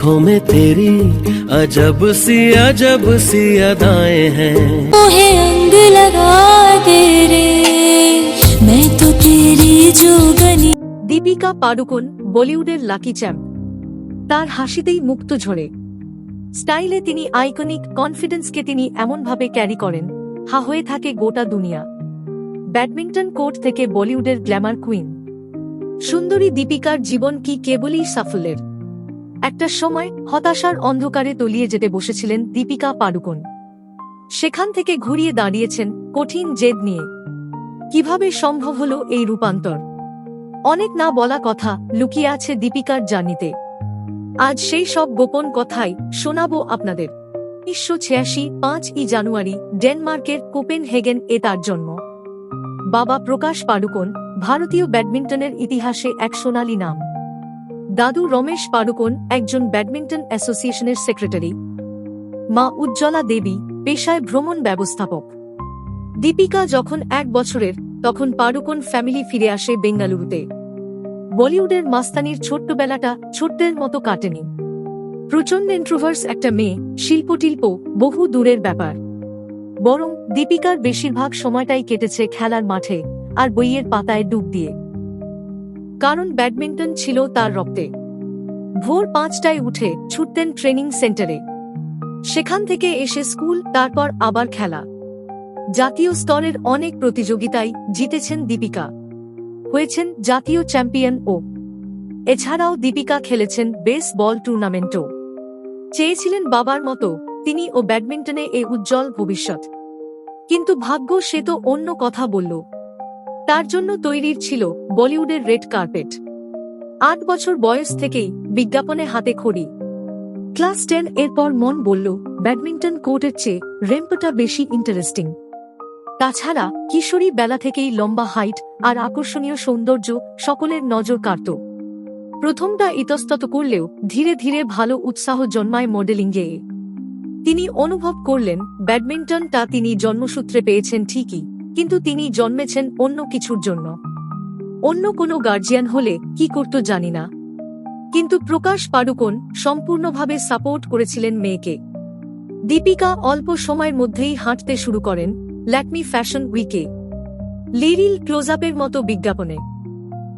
आंखों में तेरी अजब सी अजब सी अदाएं हैं मुझे अंग लगा दे रे मैं तो तेरी जोगनी দীপিকা পাডুকোন বলিউডের লাকি চ্যাম্প তার হাসিতেই মুক্ত ঝরে স্টাইলে তিনি আইকনিক কনফিডেন্সকে তিনি এমনভাবে ক্যারি করেন হা হয়ে থাকে গোটা দুনিয়া ব্যাডমিন্টন কোর্ট থেকে বলিউডের গ্ল্যামার কুইন সুন্দরী দীপিকার জীবন কি কেবলই সাফল্যের একটা সময় হতাশার অন্ধকারে তলিয়ে যেতে বসেছিলেন দীপিকা পাডুকোন। সেখান থেকে ঘুরিয়ে দাঁড়িয়েছেন কঠিন জেদ নিয়ে। কীভাবে সম্ভব হলো এই রূপান্তর? অনেক না বলা কথা লুকিয়ে আছে দীপিকার জার্নিতে আজ সেই সব গোপন কথাই শোনাবো আপনাদের। উনিশশো ছিয়াশি পাঁচ ই জানুয়ারি, ডেনমার্কের কোপেন হেগেন এ তার জন্ম। বাবা প্রকাশ পাডুকোন, ভারতীয় ব্যাডমিন্টনের ইতিহাসে এক সোনালী নাম। দাদু রমেশ পাডুকোন একজন ব্যাডমিন্টন অ্যাসোসিয়েশনের সেক্রেটারি। মা উজ্জ্বলা দেবী পেশায় ভ্রমণ ব্যবস্থাপক। দীপিকা যখন এক বছরের, তখন পাডুকোন ফ্যামিলি ফিরে আসে বেঙ্গালুরুতে। বলিউডের মাস্তানির ছোট্টবেলাটা ছোট্টের মতো কাটেনি। প্রচণ্ড ইন্ট্রোভার্স একটা মেয়ে শিল্পটিল্প বহু দূরের ব্যাপার। বরং দীপিকার বেশিরভাগ সময়টাই কেটেছে খেলার মাঠে আর বইয়ের পাতায় ডুব দিয়ে। কারণ ব্যাডমিন্টন ছিল তার রক্তে। ভোর পাঁচটায় উঠে ছুটতেন ট্রেনিং সেন্টারে। সেখান থেকে এসে স্কুল, তারপর আবার খেলা। জাতীয় স্তরের অনেক প্রতিযোগিতায় জিতেছেন দীপিকা। হয়েছেন জাতীয় চ্যাম্পিয়ন ও। এছাড়াও দীপিকা খেলেছেন বেস বল টুর্নামেন্টও। চেয়েছিলেন বাবার মতো তিনি ও ব্যাডমিন্টনে এ উজ্জ্বল ভবিষ্যৎ। কিন্তু ভাগ্য সে তো অন্য কথা বলল। তার জন্য তৈরির ছিল বলিউডের রেড কার্পেট। আট বছর বয়স থেকেই বিজ্ঞাপনে হাতে খড়ি। ক্লাস টেন এরপর মন বলল, ব্যাডমিন্টন কোর্টের চেয়ে রেম্পটা বেশি ইন্টারেস্টিং। তাছাড়া কিশোরী বেলা থেকেই লম্বা হাইট আর আকর্ষণীয় সৌন্দর্য সকলের নজর কাড়ত। প্রথমটা ইতস্তত করলেও ধীরে ধীরে ভালো উৎসাহ জন্মায় মডেলিংয়ে। তিনি অনুভব করলেন, ব্যাডমিন্টনটা তিনি জন্মসূত্রে পেয়েছেন ঠিকই। কিন্তু তিনি জন্মেছেন অন্য কিছুর জন্য। অন্য কোনো গার্জিয়ান হলে কি করত জানি না। কিন্তু প্রকাশ পাডুকোন সম্পূর্ণভাবে সাপোর্ট করেছিলেন মেয়েকে। দীপিকা অল্প সময়ের মধ্যেই হাঁটতে শুরু করেন ল্যাকমি ফ্যাশন উইকে। লিরিল ক্লোজআপের মতো বিজ্ঞাপনে।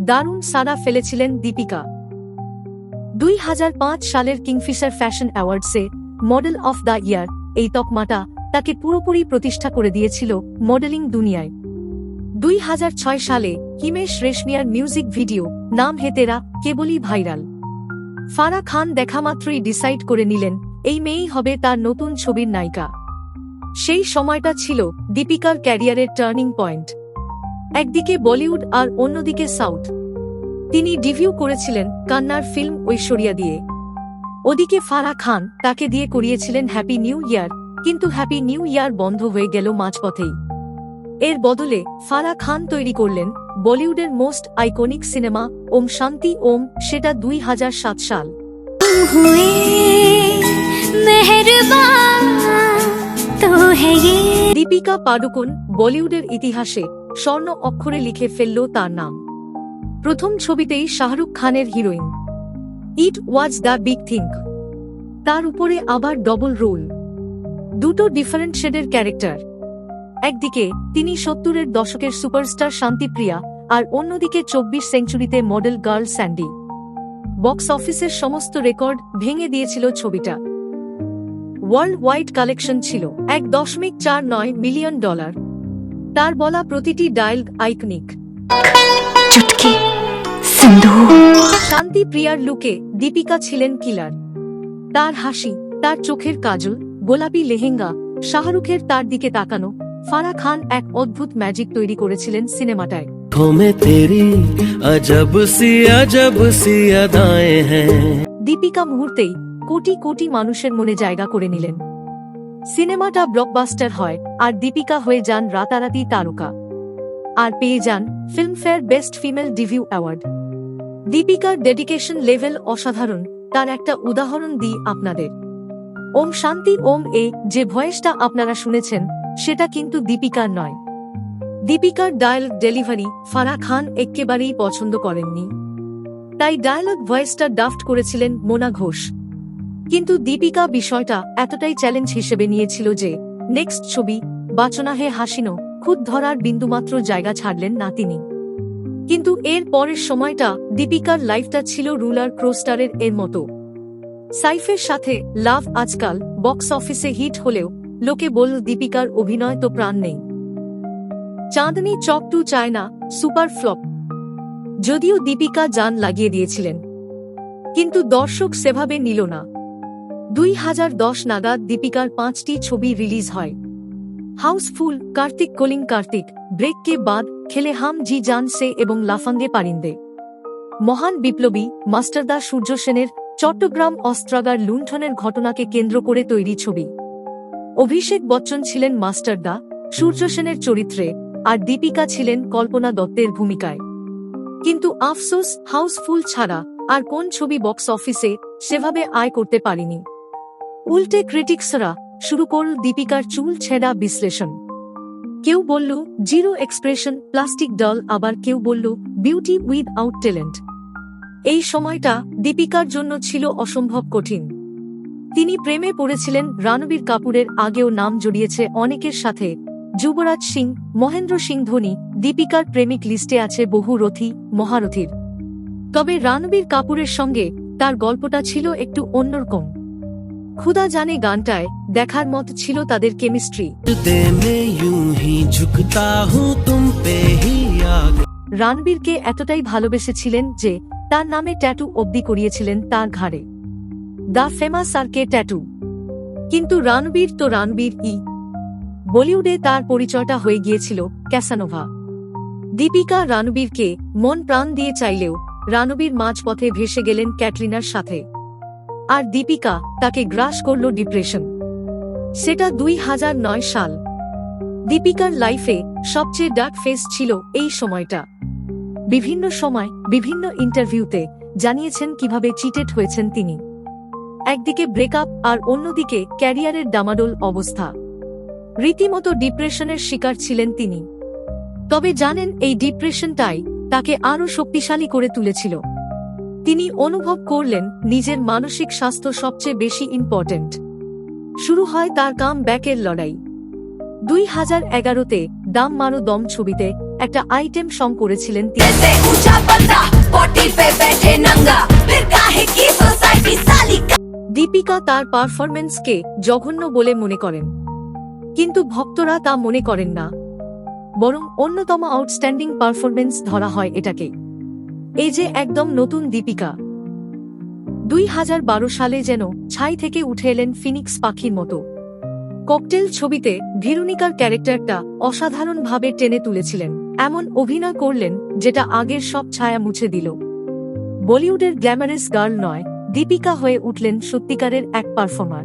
দারুণ সাড়া ফেলেছিলেন দীপিকা। দুই হাজার পাঁচ সালের কিংফিশার ফ্যাশন অ্যাওয়ার্ডসে মডেল অফ দ্য ইয়ার এই তকমাটা তাকে পুরোপুরি প্রতিষ্ঠা করে দিয়েছিল মডেলিং দুনিয়ায়। দুই হাজার ছয় সালে হিমেশ রেশমিয়ার মিউজিক ভিডিও নাম হেতেরা কেবলই ভাইরাল। ফারা খান দেখামাত্রই ডিসাইড করে নিলেন, এই মেয়েই হবে তার নতুন ছবির নায়িকা। সেই সময়টা ছিল দীপিকার ক্যারিয়ারের টার্নিং পয়েন্ট। একদিকে বলিউড আর অন্যদিকে সাউথ। তিনি ডিভিউ করেছিলেন কান্নার ফিল্ম ঐশ্বরিয়া দিয়ে। ওদিকে ফারা খান তাকে দিয়ে করিয়েছিলেন হ্যাপি নিউ ইয়ার কিন্তু হ্যাপি নিউ ইয়ার বন্ধ হয়ে গেল মাঝপথেই। এর বদলে ফারা খান তৈরি করলেন বলিউডের মোস্ট আইকনিক সিনেমা ওম শান্তি ওম সেটা দুই হাজার সাত সাল। দীপিকা পাডুকোন বলিউডের ইতিহাসে স্বর্ণ অক্ষরে লিখে ফেলল তার নাম। প্রথম ছবিতেই শাহরুখ খানের heroine. It was the big thing তার উপরে আবার ডবল রোল দুটো ডিফারেন্ট শেডের ক্যারেক্টার একদিকে তিনি সত্তরের দশকের সুপারস্টার শান্তিপ্রিয়া আর অন্যদিকে চব্বিশ সেঞ্চুরিতে মডেল গার্ল স্যান্ডি বক্স অফিসের সমস্ত রেকর্ড ভেঙে দিয়েছিল ছবিটা। ওয়ার্ল্ড ওয়াইড কালেকশন ছিল এক দশমিক চার নয় মিলিয়ন ডলার তার বলা প্রতিটি ডায়াল আইকনিক শান্তি প্রিয়ার লুকে দীপিকা ছিলেন কিলার তার হাসি তার চোখের কাজল গোলাপি লেহেঙ্গা শাহরুখের তার দিকে তাকানো ফারা খান এক অদ্ভুত ম্যাজিক তৈরি করেছিলেন সিনেমাটায়। দীপিকা মুহূর্তেই কোটি কোটি মানুষের মনে জায়গা করে নিলেন। সিনেমাটা ব্লকবাস্টার হয় আর দীপিকা হয়ে যান রাতারাতি তারকা। আর পেয়ে যান ফিল্মফেয়ার বেস্ট ফিমেল ডিভিউ অ্যাওয়ার্ড দীপিকার ডেডিকেশন লেভেল অসাধারণ তার একটা উদাহরণ দিই আপনাদের। ওম শান্তি, ওম এ, যে ভয়েসটা আপনারা শুনেছেন, সেটা কিন্তু দীপিকার নয়। দীপিকার ডায়ালগ ডেলিভারি ফারা খান একেবারেই পছন্দ করেননি। তাই ডায়ালগ ভয়েসটা ডাফট করেছিলেন মোনা ঘোষ। কিন্তু দীপিকা বিষয়টা এতটাই চ্যালেঞ্জ হিসেবে নিয়েছিল যে, নেক্সট ছবি, বাচনা হে হাসিনো, খুদ ধরার বিন্দুমাত্র জায়গা ছাড়লেন না তিনি। কিন্তু এর পরের সময়টা দীপিকার লাইফটা ছিল রুলার ক্রোস্টারের এর মতো। সাইফের সাথে লাভ আজকাল বক্স অফিসে হিট হলেও লোকে বলল দীপিকার অভিনয় তো প্রাণ নেই। Chandni Chowk to China, super flop. যদিও দীপিকা জান লাগিয়ে দিয়েছিলেন। কিন্তু দর্শক সেভাবে নিল না। দুই হাজার দশ নাগাদ দীপিকার পাঁচটি ছবি রিলিজ হয়। Housefull, Kartik calling Kartik, break Ke Baad, Khelein Hum জি জান সে এবং লাফাঙ্গে পারিন্দে। মহান বিপ্লবী, মাস্টারদা সূর্য সেনের চট্টগ্রাম অস্ত্রাগার লুণ্ঠনের ঘটনাকে কেন্দ্র করে তৈরি ছবি। অভিষেক বচ্চন ছিলেন মাস্টারদা সূর্য সেনের চরিত্রে, আর দীপিকা ছিলেন কল্পনা দত্তের ভূমিকায়। কিন্তু আফসোস, হাউসফুল ছাড়া আর কোন ছবি বক্স অফিসে সেভাবে আয় করতে পারেনি। উল্টে ক্রিটিক্সরা শুরু করল দীপিকার চুল ছেঁড়া বিশ্লেষণ। কেউ বলল, জিরো এক্সপ্রেশন, প্লাস্টিক ডল। আবার কেউ বলল, বিউটি উইথ আউট ট্যালেন্ট। এই সময়টা দীপিকার জন্য ছিল অসম্ভব কঠিন। তিনি প্রেমে পড়েছিলেন রানবীর কাপুরের আগেও নাম জড়িয়েছে অনেকের সাথে। যুবরাজ সিং মহেন্দ্র সিং ধোনি দীপিকার প্রেমিক লিস্টে আছে বহু রথী মহারথীর। তবে রানবীর কাপুরের সঙ্গে তার গল্পটা ছিল একটু অন্যরকম। খুদা জানে গানটায় দেখার মত ছিল তাদের কেমিস্ট্রি। রানবীরকে এতটাই ভালোবেসেছিলেন যে তার নামে ট্যাটু অবধি করিয়েছিলেন তার ঘাড়ে। The famous R K tattoo? কিন্তু রানবীর তো রানবীর ই। বলিউডে তার পরিচয়টা হয়ে গিয়েছিল ক্যাসানোভা। দীপিকা রানবীরকে মন প্রাণ দিয়ে চাইলেও রণবীর মাঝপথে ভেসে গেলেন ক্যাটরিনার সাথে। আর দীপিকা তাকে গ্রাস করল ডিপ্রেশন। সেটা দুই হাজার নয় সাল। দীপিকার লাইফে সবচেয়ে ডার্ক ফেস ছিল এই সময়টা। বিভিন্ন সময়, বিভিন্ন ইন্টারভিউতে জানিয়েছেন কীভাবে চিটেড হয়েছেন তিনি। একদিকে ব্রেকআপ আর অন্যদিকে ক্যারিয়ারের ডামাডোল অবস্থা। রীতিমতো ডিপ্রেশনের শিকার ছিলেন তিনি। তবে জানেন এই ডিপ্রেশনটাই তাকে আরও শক্তিশালী করে তুলেছিল। তিনি অনুভব করলেন নিজের মানসিক স্বাস্থ্য সবচেয়ে বেশি ইম্পর্ট্যান্ট শুরু হয় তার কাম ব্যাকের লড়াই। দুই হাজার এগারোতে দাম মারো দম ছবিতে একটা আইটেম সং করেছিলেন দীপিকা তার পারফরমেন্সকে জঘন্য বলে মনে করেন। কিন্তু ভক্তরা তা মনে করেন না। বরং অন্যতম আউটস্ট্যান্ডিং পারফরমেন্স ধরা হয় এটাকে। এই যে একদম নতুন দীপিকা। দুই হাজার বারো সালে যেন ছাই থেকে উঠে এলেন ফিনিক্স পাখির মতো। ককটেল ছবিতে ভিরুনিকার ক্যারেক্টারটা অসাধারণভাবে টেনে তুলেছিলেন। এমন অভিনয় করলেন, যেটা আগের সব ছায়া মুছে দিল। বলিউডের গ্ল্যামারাস গার্ল নয়, দীপিকা হয়ে উঠলেন সত্যিকারের এক পারফর্মার।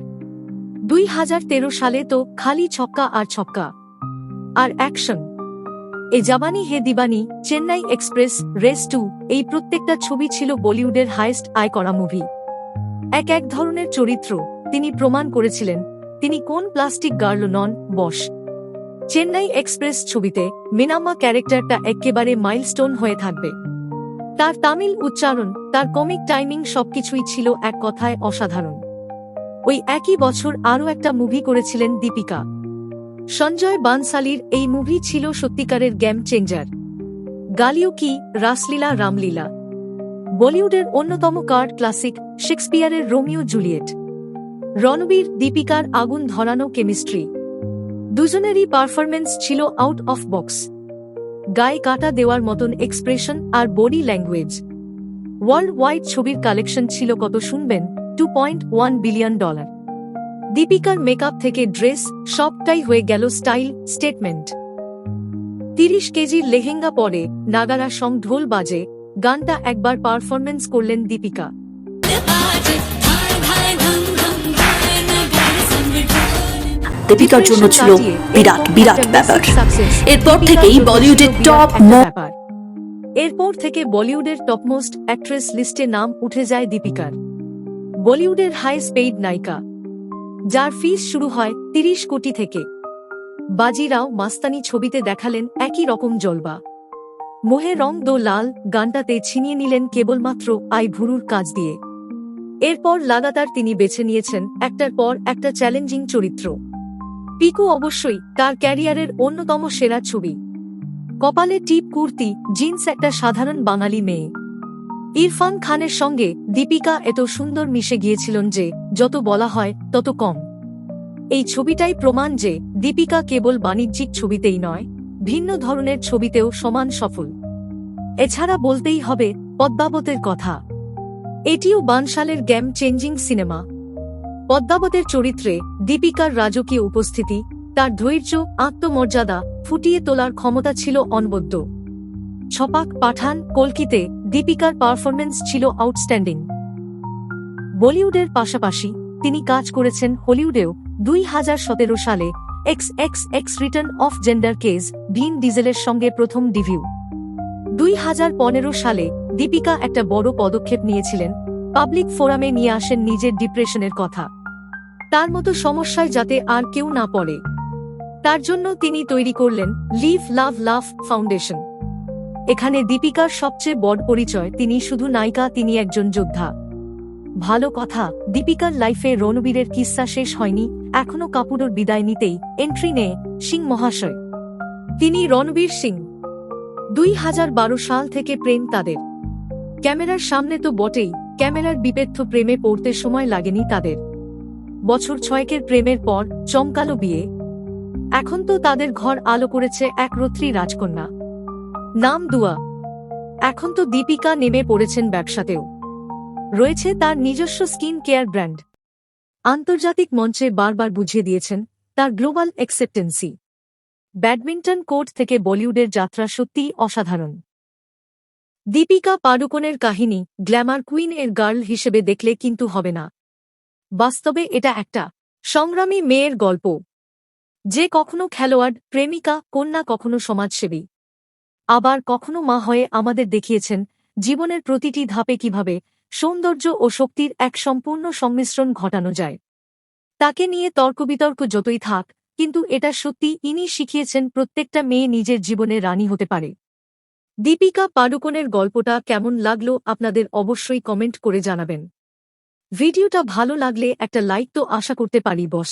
দুই হাজার তেরো সালে তো খালি ছক্কা আর ছক্কা। আর অ্যাকশন। এ জাবানি হে দিবানি, চেন্নাই এক্সপ্রেস, রেস টু, এই প্রত্যেকটা ছবি ছিল বলিউডের হাইস্ট আয় করা মুভি। এক এক ধরনের চরিত্র তিনি প্রমাণ করেছিলেন, তিনি কোন প্লাস্টিক গার্ল নন, বস। চেন্নাই এক্সপ্রেস ছবিতে মিনামা ক্যারেক্টারটা একেবারে মাইলস্টোন হয়ে থাকবে। তার তামিল উচ্চারণ, তার কমিক টাইমিং সবকিছুই ছিল এক কথায় অসাধারণ। ওই একই বছর আরও একটা মুভি করেছিলেন দীপিকা। সঞ্জয় বানসালির এই মুভি ছিল সত্যিকারের গেম চেঞ্জার। গালিও কি, রাসলীলা, রামলীলা। বলিউডের অন্যতম কার্ড ক্লাসিক, শেক্সপিয়ারের রোমিও জুলিয়েট। রণবীর, দীপিকার আগুন ধরানো কেমিস্ট্রি। দুজনেরই পারফরমেন্স ছিল আউট অফ বক্স গায়ে কাটা দেওয়ার মতন এক্সপ্রেশন আর বডি ল্যাঙ্গুয়েজ ওয়ার্ল্ড ওয়াইড ছবির কালেকশন ছিল কত শুনবেন? Two point one billion dollar দীপিকার makeup থেকে ড্রেস সবটাই হয়ে গেল স্টাইল স্টেটমেন্ট তিরিশ কেজির লেহেঙ্গা পরে নাগারা সং ঢোল বাজে, গানটা একবার পারফরমেন্স করলেন দীপিকা। দীপিকার জন্য ছিল বিরাট বিরাট ব্যাপার। এরপর থেকেই বলিউডের টপ এরপর থেকে বলিউডের টপমোস্ট অ্যাক্ট্রেস লিস্টে নাম উঠে যায় দীপিকার। বলিউডের হাইস্ট পেইড নায়িকা যার ফিস শুরু হয় তিরিশ কোটি থেকে। বাজিরাও মাস্তানি ছবিতে দেখালেন একই রকম জলবা। মোহে রং দো লাল গানটাতে ছিনিয়ে নিলেন কেবলমাত্র আই ভুরুর কাজ দিয়ে। এরপর লাগাতার তিনি বেছে নিয়েছেন একটার পর একটা চ্যালেঞ্জিং চরিত্র। পিকু অবশ্যই তার ক্যারিয়ারের অন্যতম সেরা ছবি। কপালে টিপ কুর্তি, জিন্স একটা সাধারণ বাঙালি মেয়ে। ইরফান খানের সঙ্গে দীপিকা এত সুন্দর মিশে গিয়েছিলেন যে, যত বলা হয়, তত কম। এই ছবিটাই প্রমাণ যে, দীপিকা কেবল বাণিজ্যিক ছবিতেই নয়, ভিন্ন ধরনের ছবিতেও সমান সফল। এছাড়া বলতেই হবে, পদ্মাবতের কথা। এটিও বানশালের গেম চেঞ্জিং সিনেমা পদ্মাবতের চরিত্রে দীপিকার রাজকীয় উপস্থিতি, তার ধৈর্য, আত্মমর্যাদা ফুটিয়ে তোলার ক্ষমতা ছিল অনবদ্য। ছপাক পাঠান কলকিতে দীপিকার পারফরমেন্স ছিল আউটস্ট্যান্ডিং। বলিউডের পাশাপাশি তিনি কাজ করেছেন হলিউডেও দুই হাজার সতেরো সালে X X X return of Xander Cage Vin ডিজেলের সঙ্গে প্রথম ডিভিউ। দুই হাজার পনেরো সালে দীপিকা একটা বড় পদক্ষেপ নিয়েছিলেন। পাবলিক ফোরামে নিয়ে আসেন নিজের ডিপ্রেশনের কথা। তার মতো সমস্যায় যাতে আর কেউ না পড়ে। তার জন্য তিনি তৈরি করলেন লিভ, লাভ লাভ ফাউন্ডেশন। এখানে দীপিকার সবচেয়ে বড় পরিচয় তিনি শুধু নায়িকা, তিনি একজন যোদ্ধা। ভালো কথা, দীপিকার লাইফে রণবীরের কিস্সা শেষ হয়নি, এখনও কাপুরোর বিদায় নিতেই এন্ট্রি নেয় সিং মহাশয়। তিনি রণবীর সিং। দুই হাজার বারো সাল থেকে প্রেম তাদের। ক্যামেরার সামনে তো বটেই, ক্যামেরার বিপেত্থ প্রেমে পড়তে সময় লাগেনি তাদের। বছর ছয়েকের প্রেমের পর চমকালো বিয়ে। এখন তো তাদের ঘর আলো করেছে এক রত্রী রাজকন্যা। নাম দুয়া। এখন তো দীপিকা নেমে পড়েছেন ব্যবসাতেও। রয়েছে তার নিজস্ব স্কিন কেয়ার ব্র্যান্ড। আন্তর্জাতিক মঞ্চে বারবার বুঝিয়ে দিয়েছেন তার গ্লোবাল অ্যাকসেপ্টেন্সি। ব্যাডমিন্টন কোর্ট থেকে বলিউডের যাত্রা সত্যিই অসাধারণ। দীপিকা পাডুকোনের কাহিনী গ্ল্যামার কুইন এর গার্ল হিসেবে দেখলে কিন্তু হবে না। বাস্তবে এটা একটা সংগ্রামী মেয়ের গল্প। যে কখনো খেলোয়াড়, প্রেমিকা, কন্যা কখনো সমাজসেবী। আবার কখনো মা হয়ে আমাদের দেখিয়েছেন জীবনের প্রতিটি ধাপে কীভাবে সৌন্দর্য ও শক্তির এক সম্পূর্ণ সংমিশ্রণ ঘটানো যায়। তাকে নিয়ে তর্কবিতর্ক যতই থাক, কিন্তু এটা সত্যি ইনি শিখিয়েছেন প্রত্যেকটা মেয়ে নিজের জীবনে রানী হতে পারে। দীপিকা পাডুকোনের গল্পটা কেমন লাগল আপনাদের অবশ্যই কমেন্ট করে জানাবেন। ভিডিওটা ভালো লাগলে একটা লাইক তো আশা করতে পারি বস।